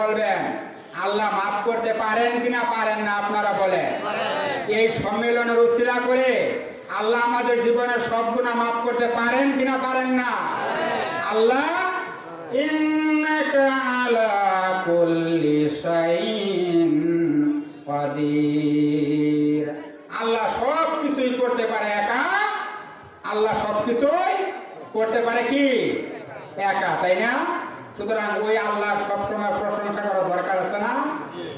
বলবেন আল্লাহ মাফ করতে পারেন কিনা পারেন না আপনারা বলেন। এই সম্মেলনের উশিলা করে আল্লাহ আমাদের জীবনের সব গুণা মাফ করতে পারেন কিনা পারেন না? আল্লাহ ইন্নাকা আলা কুল্লি শাইইন কাদির। আল্লাহ সব কিছুই করতে পারে একা। আল্লাহ সব কিছুই করতে পারে কি? একা তাই না? সুতরাং ওই আল্লাহ সবসময় প্রশংসা করার দরকার আছে না?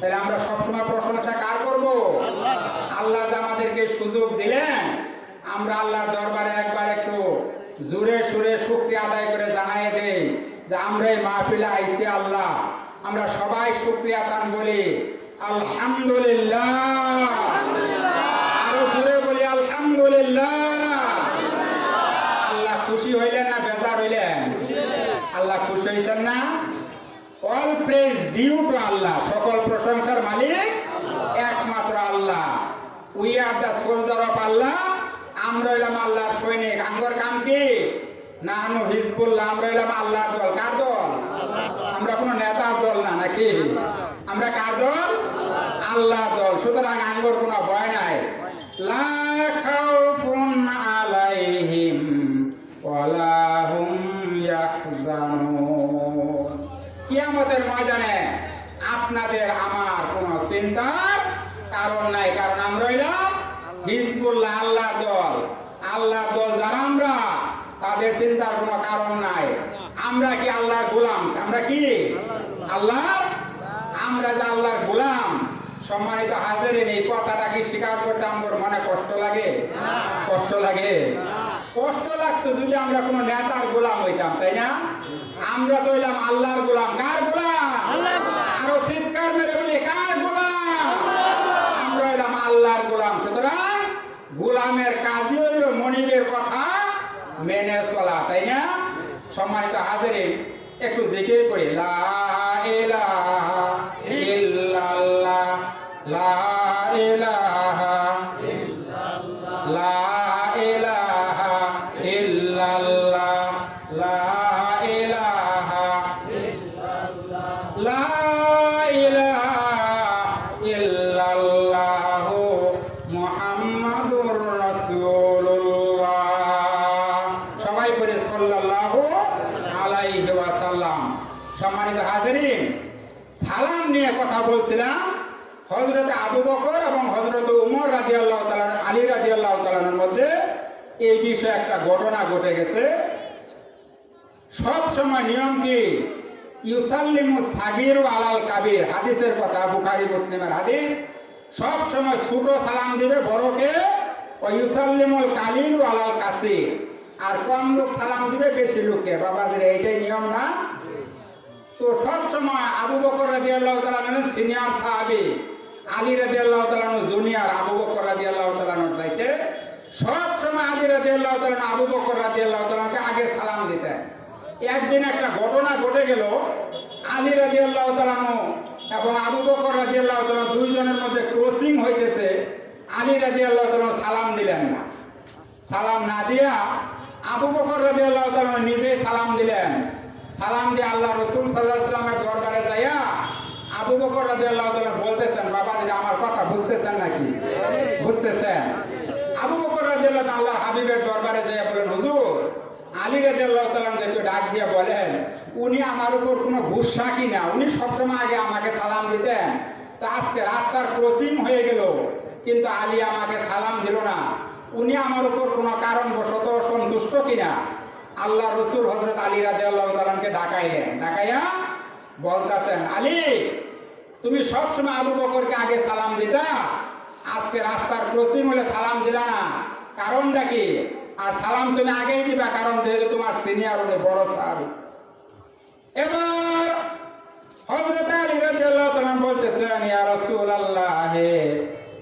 তাহলে আমরা সবসময় প্রশংসা কার করব? আল্লাহ যে আমাদেরকে সুযোগ দিলেন আমরা আল্লাহর দরবারে একবার একটু জোরে সুরে শুক্রিয়া আদায় করে জানাই দেই যে আমরা এই মাহফিলে আইছি আল্লাহ। আমরা সবাই শুক্রিয়া তান বলি আলহামদুলিল্লাহ। আরও জোরে বলি আলহামদুলিল্লাহ। খুশি হইলেন না বেজার হইলেন? আল্লাহ খুশি হয়েছেন না? All praise due to Allah. সকল প্রশংসার মালিক একমাত্র Allah. We are the soldier of Allah. আমরা হইলাম আল্লাহর সৈনিক। আমগর কাম কি? না আনু হিজবুল্লাহ, আমরা হইলাম আল্লাহর দল। কার দল? আমরা কোনো নেতার দল না, নাকি? আমরা কার দল? আল্লাহ দল। সুতরাং আঙ্গর কোনো ভয় নাই। লা খাউফুন আলাইহিম। কিয়ামতের ময়দানে আপনাদের আমার কোনো চিন্তার কারণ নাই, কারণ আমরা হইলাম হিজবুল্লাহ, আল্লাহর দল। আল্লাহর দল যারা আমরা, তাদের চিন্তার কোনো কারণ নাই। আমরা কি আল্লাহর গোলাম? আমরা কি? আল্লাহ। আমরা যে আল্লাহর গোলাম, সম্মানিত হাজারের এই কথাটা কি স্বীকার করতে আমার মনে কষ্ট লাগে? কষ্ট লাগে? কষ্ট লাগতো যদি আমরা কোনো নেতার গোলাম হইতাম তাই না? আমরা তো হইলাম আল্লাহর গোলাম। কার গোলাম? আরও চিৎকার মেরে বলি কার গোলাম? আমরা হইলাম আল্লাহর গোলাম। সুতরাং গোলামের কাজই হইল মনিবের কথা মেনে চলা তাই না? সম্মানিত হাজারে একটু জিকির করি। লা ইলাহা ইল্লাল্লাহ লা ইলাহা সম্মানিত হাজিরিন, সালাম নিয়ে কথা বলছিলাম হযরত আবু বকর এবং হযরত উমর রাদিয়াল্লাহু তাআলা, আলী রাদিয়াল্লাহু তাআলার মধ্যে এই বিষয়ে একটা ঘটনা ঘটে গেছে। সব সময় নিয়ম কি? ইউসাল্লিমু সাগিরু আলাল কাবির। হাদিসের কথা, বুখারি, মুসলিমের হাদিস। সব সময় ছোট সালাম দিবে বড়কে, ও ইউসাল্লিমুল কালিলু আলাল কাসির। আর কম লোক সালাম দিবে, বেশি লোককে বাবাদের এইটাই নিয়ম না? তো সব সময় আবু বকর রাদিয়াল্লাহু তাআলা সিনিয়র সাহাবি। আলী রাদিয়াল্লাহু তাআলা জুনিয়র, আবু বকর রাদিয়াল্লাহু তাআলা চাইতে। সব সময় আলী রাদিয়াল্লাহু তাআলা আবু বকর রাদিয়াল্লাহু তাআলাকে আগে সালাম দিতেন। একদিন একটা ঘটনা ঘটে গেল। আলী রাদিয়াল্লাহু তাআলা এবং আবু বকর রাদিয়াল্লাহু তাআলা দুইজনের মধ্যে ক্রসিং হইতেছে। আলী রাদিয়াল্লাহু তাআলা সালাম দিলেন না। সালাম না দিয়া আবু বকর রাদিয়াল্লাহু তাআলা নিজেই সালাম দিলেন। সালাম দিয়ে আল্লাহ রসুল আলাইহি সাল্লামের দরবারে যাইয়া আবু বকর রাদিয়াল্লাহু তাআলা বলতেছেন, বাবা দিদি আমার কথা বুঝতেছেন নাকি? বুঝতেছেন। আবু বকর রাদিয়াল্লাহু তাআলা আল্লাহর হাবিবের দরবারে যাইয়া বলেন হুজুর, আলী রাদিয়াল্লাহু তাআলা একটু ডাক দিয়ে বলেন, উনি আমার উপর কোনো গুসা কিনা? উনি সবসময় আগে আমাকে সালাম দিতেন। তা আজকে রাস্তার ক্রসিং হয়ে গেল, কিন্তু আলী আমাকে সালাম দিল না। উনি আমার উপর কোনো কারণবশত সন্তুষ্ট কিনা? আল্লাহ রসুল হজরত আলী রাজে আল্লাহ তালামকে ডাকাইলেন। ডাকাইয়া বলতেছেন, আলী, তুমি সবসময় আবু বকরকে আগে সালাম দিতা? আজকে রাস্তার ক্রসিং হলে সালাম দিলা না। কারণটা কি? আর সালাম তুমি আগেই দিবা, কারণ যেহেতু তোমার সিনিয়র উনি বড় সাহাবি এবার হযরত আলী রাদিয়াল্লাহু তাআলা বলতেছেন, ইয়া রাসূলুল্লাহ, হে,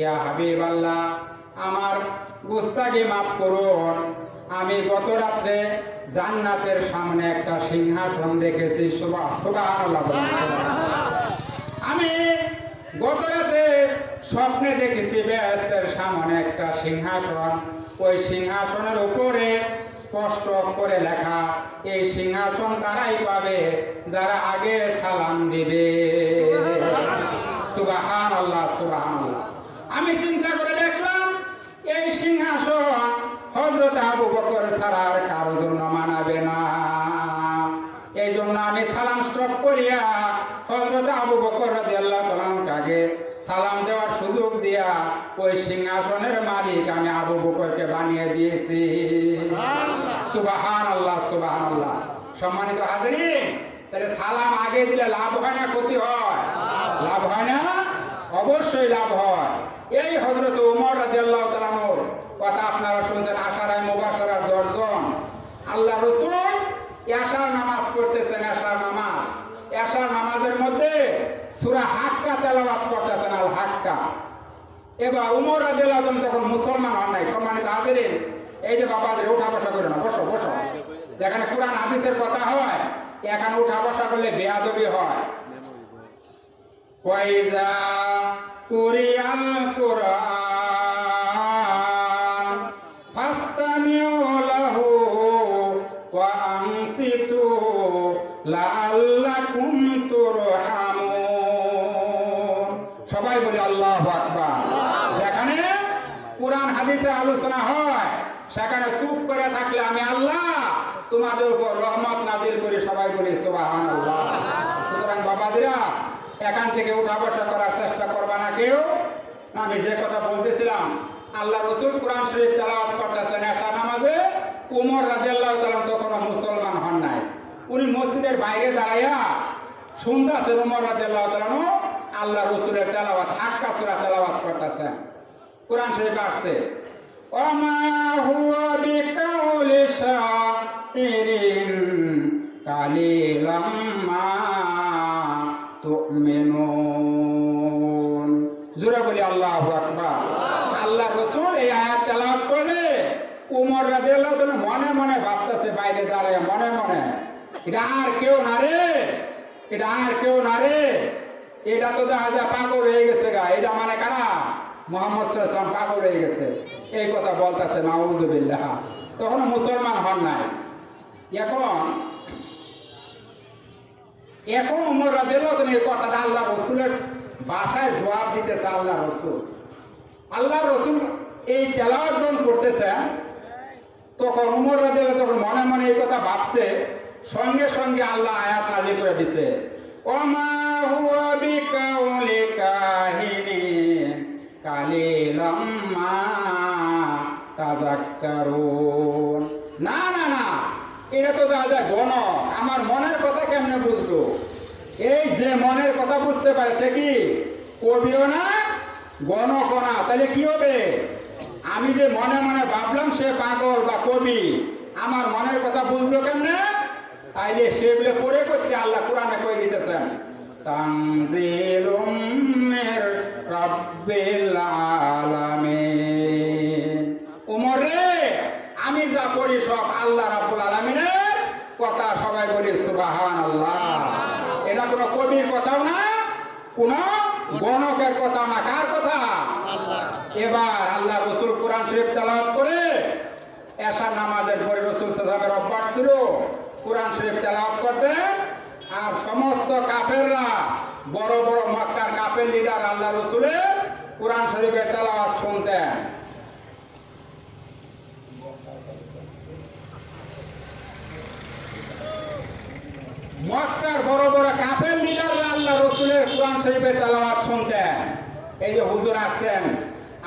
ইয়া হাবিবাল্লাহ, আমার গুস্তাগি মাফ করুন। আমি গত রাত্রে জান্নাতের সামনে একটা সিংহাসন দেখেছি। আমি গত রাতে স্বপ্নে দেখেছি বেহেস্তের সামনে একটা সিংহাসন। ওই সিংহাসনের উপরে স্পষ্ট করে লেখা, এই সিংহাসন তারাই পাবে যারা আগে সালাম দিবে। সুবাহান আল্লাহ সুবাহান আমি চিন্তা করে দেখলাম এই সিংহাসন হজরত আবু বকর ছাড়া আর কারও জন্য মানাবে না। এই জন্য আমি সালাম স্টপ করিয়া হজরত আবু বকর রাদিয়াল্লাহু তাআলার কাছে সালাম দেওয়ার সুযোগ দিয়া ওই সিংহাসনের মালিক আমি আবু বকরকে বানিয়ে দিয়েছি। সুবাহান আল্লাহ সুবাহান আল্লাহ সম্মানিত হাজিরিন তাহলে সালাম আগে দিলে লাভ হয় না ক্ষতি হয়। লাভ হয় না? অবশ্যই লাভ হয়। এই হজরত উমর রাদিয়াল্লাহু তাআলার কথা আপনারা শুনছেন, আশারায় মুবাশশারার দর্শন আল্লাহ রসুল এশার নামাজ পড়তেছেন, এশার নামাজ। এশার নামাজের মধ্যে সূরা হাক্কা তেলাওয়াত করতেছেন, আল হাক্কা। এবার উমর রাদিয়াল্লাহু তাআলা তখন মুসলমান হন নাই, সম্মানিত হাজিরিন, এই যে বাবাদের উঠা বসা করে না, বসো বসো। যেখানে কোরআন, হাদিসের কথা হয়, এখানে উঠা বসা করলে বেয়াদবি হয়। ওয়াইদা কুরিয়াল কুরআন, ফাস্তামিউ লাহু লাআল্লাকুম তুরহামুন। সবাই বলে আল্লাহু আকবার। যেখানে কোরআন, হাদিসে আলোচনা হয়, সেখানে চুপ করে থাকলে আমি আল্লাহ তোমাদের উপর রহমত নাজিল করে, সবাই বলি সুবহানাল্লাহ। সুতরাং বাবাদিরা এখান থেকে উঠা বসা করার চেষ্টা করবা না কেউ? আমি যে কথা বলতেছিলাম, আল্লাহ রসুল কোরআন শরীফ তেলাওয়াত করতেছেন এশা নামাজে, উমর রাদিয়াল্লাহু তাআলা তখনও মুসলমান হন নাই। উনি মসজিদের বাইরে দাঁড়াইয়া শুনতেছেন উমর রাদিয়াল্লাহু তাআলা আল্লাহ রসুলের তেলাওয়াত, হাক্কা সূরা তেলাওয়াত করতেছেন। কোরআন শরীফ আসছে। ওমা হুয়া বিকাউলি শাইরিন কালিলাম মা তুমিনুন। জোরে বলি আল্লাহু আকবার। আল্লাহ রসুল এই আয়াত তেলাওয়াত করে উমর রাদিয়াল্লাহু তাআলা মনে মনে ভাবতেছে, বাইরে দাঁড়ায় মনে মনে, এটা আর কেউ না রে, এটা আর কেউ না রে, এটা তো দেখা যায় পাগল হয়ে গেছে গা, এটা মানে কারা? মোহাম্মদ সাল্লাম পাগল হয়ে গেছে। এই কথা বলতেছে, নাউজুবিল্লাহ। তখন মুসলমান হন নাই। এখন এখন উমর তাআলা এই কথাটা আল্লাহ রসুলের বাসায় জবাব দিতেছে আল্লাহ রসুল। আল্লাহ রসুল এই তেলাওয়াত যখন করতেছেন তখন উমর রাদিয়াল্লাহু তখন মনে মনে এই কথা ভাবছে, সঙ্গে সঙ্গে আল্লাহ আয়াত নাজিল করে দিছে। ওমা হুয়া বিকাউলি মা তাযাক্কারুন। না না না। এটা তো দাদা গণ আমার মনের কথা কেমনে বুঝব? এই যে মনের কথা বুঝতে পারে সে কি? কবিও না গণকণা তাহলে কি হবে? আমি যে মনে মনে ভাবলাম সে পাগল বা কবি, আমার মনের কথা বুঝলো কেমনে? তাইলে সেগুলো পড়ে করতে আল্লাহ কোরআনে কই দিতেছেন? তানজিলুম মির রাব্বিল আলামিন উমর রে আমি যা পড়ি সব আল্লাহ রাব্বুল আলামিনের কথা সবাই বলি সুবহানাল্লাহ। এটা কোনো কবির কথাও না কোন গণকের কথা না। কার কথা? এবার আল্লাহ রসুল কোরআন শরীফ তেলাওয়াত করে এশার নামাজের পরে রসুল সাহেবের অভ্যাস ছিল কোরআন শরীফ তেলাওয়াত করতে আর সমস্ত কাফেররা বড় বড় মক্কার কাফের লিডার আল্লাহ রসুলের কোরআন শরীফের তেলাওয়াত শুনতেন। মক্কার বড় বড় কাফের লিডাররা আল্লাহ রসুলের কোরআন শরীফের তেলাওয়াত শুনতেন। এই যে হুজুর আসছেন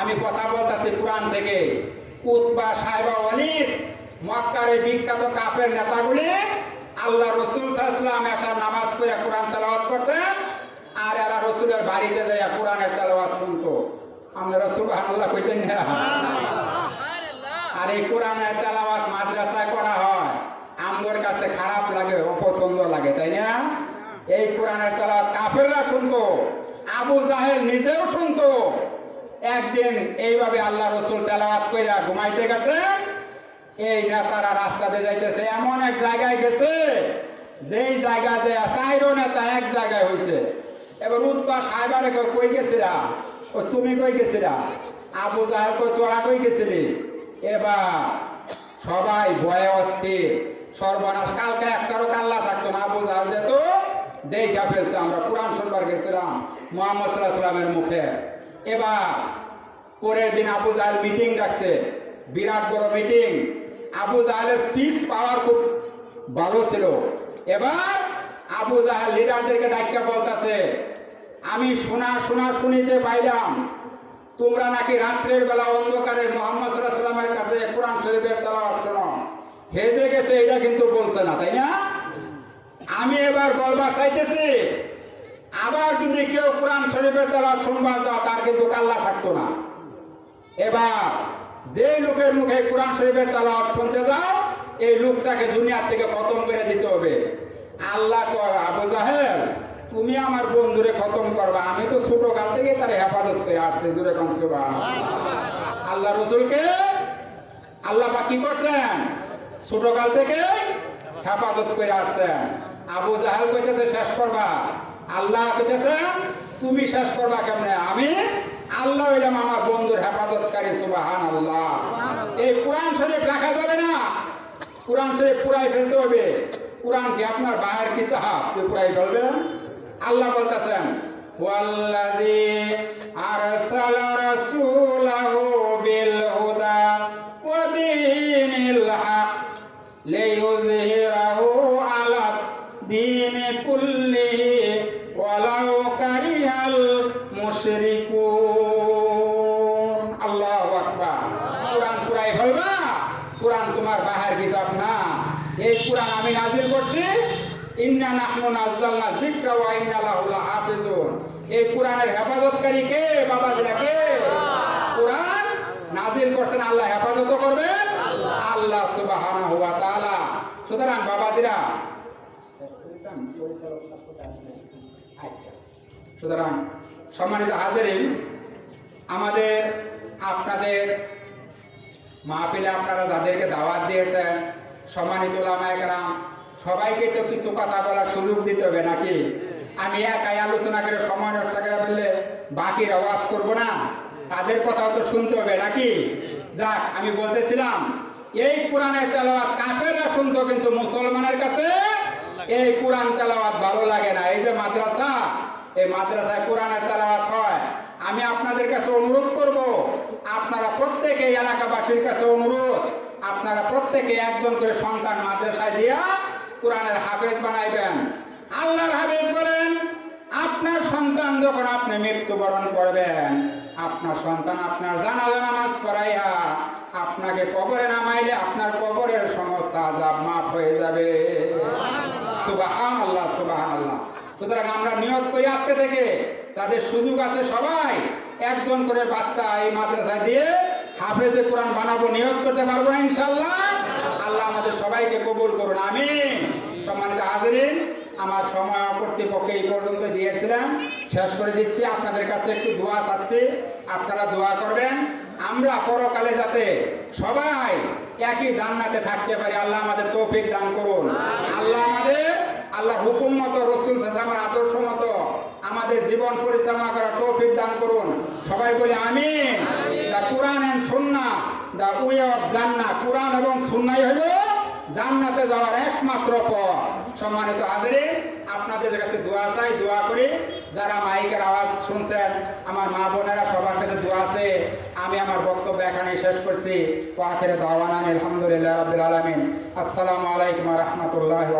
আমি কথা বলতেছি কোরআন থেকে। উতবা সাহেবা ওয়ালিদ মক্কার এই বিখ্যাত কাফের নেতাগুলি আল্লাহ রসুল সাল্লাম এসা নামাজ পড়ে কোরআন তেলাওয়াত করতেন আর এরা রসুলের বাড়িতে যাইয়া কোরআনের তেলাওয়াত শুনতো। আপনারা সুবহানাল্লাহ কইতেন না। আর এই কোরআনের তেলাওয়াত মাদ্রাসায় করা হয়। আমগর কাছে খারাপ লাগে, অপছন্দ লাগে, তাই না? এই কোরআনের তেলাওয়াত কাফেররা শুনতো, আবু জাহেল নিজেও শুনতো। একদিন এইভাবে আল্লাহ রসুল তেলাওয়াত কইরা ঘুমাইতে গেছে, এই নেতারা রাস্তাতে যাইতেছে, এমন এক জায়গায় গেছে, যেই জায়গাতে চাইরো নেতা এক জায়গায় হইছে। এবার উৎপা সাহেবারে কই গেছিলা? ও, তুমি কই গেছিলা? আবু জাহেল কই তোরা কই গেছিলি? এবার সবাই ভয়ে অস্থির। সর্বনাশ, কালকে একটারও কাল্লা থাকতো না জাহেল যেত দেখা ফেলছে আমরা, কোরআন শুনবার গেছিলাম মোহাম্মদ সাল্লাহ সাল্লামের মুখে। এবার, পরের দিন আবু জাহেল মিটিং ডাকছে, বিরাট বড় মিটিং আবু জাহেলের স্পিচ পাওয়ার খুব ভালো ছিল। এবার, আবু জাহেল লিডারদেরকে ডাক্কা বলতেছে, আমি শোনা শোনা শুনিতে পাইলাম, তোমরা নাকি রাত্রের বেলা অন্ধকারে মোহাম্মদ সাল্লাহ সাল্লামের কাছে কোরআন শরীফের তেলাওয়াত শোনো। হেজে গেছে, এটা কিন্তু বলছে না, তাই না? আমি এবার বলবার চাইতেছি, আবার যদি কেউ কোরআন শরীফের তেলাওয়াত শুনবার দাও তার কিন্তু কাল্লা থাকতো না। এবার যে লোকের মুখে কোরআন শরীফের তালাওয়াত শুনতে যাও, এই লোকটাকে দুনিয়ার থেকে খতম করে দিতে হবে। আল্লাহ আবু জাহেল, তুমি আমার বন্ধুরে খতম করবা, আমি তো ছোট কাল থেকে তার হেফাজত করে আসছে জুড়ে কনসুবা আল্লাহ রসুলকে, আল্লাহ বা কি করছেন? ছোট কাল থেকে হেফাজত করে আসছেন আবু জাহেল কইতেছে, শেষ করবা। আল্লাহ কইতেছে, তুমি শেষ করবা কেমনে? আমি আল্লাহ হইলাম আমার বন্ধুর হেফাজতকারী সুবাহান আল্লাহ এই কোরআন শরীফ রাখা যাবে না। কোরআন শরীফ পুরাই ফেলতে হবে। কোরআন কি আপনার বায়ের কিতাব যে পুরাই ফেলবেন আল্লাহ বলতেছেন, ওয়াল্লাযী আরসালা রাসূলাহু বিল আমি করছি। ইন্না নাহনু যিকরা ওয়া ইন্না লাহু লাহাফিজুন। এই হেফাজতকারী কে? বাবা কে? করছেন, আল্লাহ হেফাজত করবেন আল্লাহ সুবহানাহু ওয়া তাআলা। সুতরাং সুতরাং সম্মানিত হাজারিন, আমাদের আপনাদের মাহফিলে আপনারা যাদেরকে দাওয়াত দিয়েছেন সম্মানিত ওলামায়াম সবাইকে তো কিছু কথা বলার সুযোগ দিতে হবে নাকি? আমি একাই আলোচনা করে সময় নষ্ট করে ফেললে বাকির আওয়াজ করব না। তাদের কথাও তো শুনতে হবে নাকি? যাক, আমি বলতেছিলাম, এই কোরআনের তেলাওয়াত কাফেররা শুনতো, কিন্তু মুসলমানের কাছে এই কোরআন তেলাওয়াত ভালো লাগে না। এই যে মাদ্রাসা, এই মাদ্রাসায় কোরআনের তেলাওয়াত হয়। আমি আপনাদের কাছে অনুরোধ করব, আপনারা প্রত্যেকে এলাকাবাসীর কাছে অনুরোধ আপনারা প্রত্যেকে একজন করে সন্তান মাদ্রাসায় দিয়া কোরআনের হাফেজ বানাইবেন। আল্লাহর হাবিব করেন আপনার সন্তান যখন আপনি মৃত্যুবরণ করবেন, আপনার সন্তান আপনার জানাজা নামাজ পড়াইয়া আপনাকে কবরে নামাইলে আপনার কবরের সমস্ত আজাব মাফ হয়ে যাবে। সুবাহান আল্লাহ সুবাহান আল্লাহ সুতরাং আমরা নিয়ত করি আজকে থেকে তাদের সুযোগ আছে সবাই একজন করে বাচ্চা এই মাদ্রাসায় দিয়ে হাফেজে কোরআন বানাবো, নিয়ত করতে পারব ইনশাল্লাহ আল্লাহ আমাদের সবাইকে কবুল করুন আমি সম্মানিত হাজিরিন, আমার সময় কর্তৃপক্ষে এই পর্যন্ত দিয়েছিলাম। শেষ করে দিচ্ছি, আপনাদের কাছে একটু দোয়া চাচ্ছি। আপনারা দোয়া করবেন। আমরা পরকালে যাতে সবাই একই জান্নাতে থাকতে পারি, আল্লাহ আমাদের তৌফিক দান করুন। আল্লাহ আমাদের, আল্লাহ হুকুম মতো, রসুল আমার আদর্শ মতো আমাদের জীবন পরিচালনা করার তৌফিক দান করুন। সবাই বলে আমি Quran and Sunnah way of Quran এবং সুন্নাই জান্নাতে যাওয়ার একমাত্র পথ। সম্মানিত হাজিরে, আপনাদের কাছে দোয়া চাই, দোয়া করি। যারা মাইকের আওয়াজ শুনছেন, আমার মা বোনেরা সবার কাছে দোয়া আছে। আমি আমার বক্তব্য এখানে শেষ করছি। ওয়াখিরে দাওয়ানা আলহামদুলিল্লাহ আলামিন। আসসালামু আলাইকুম রাহমাতুল্লাহি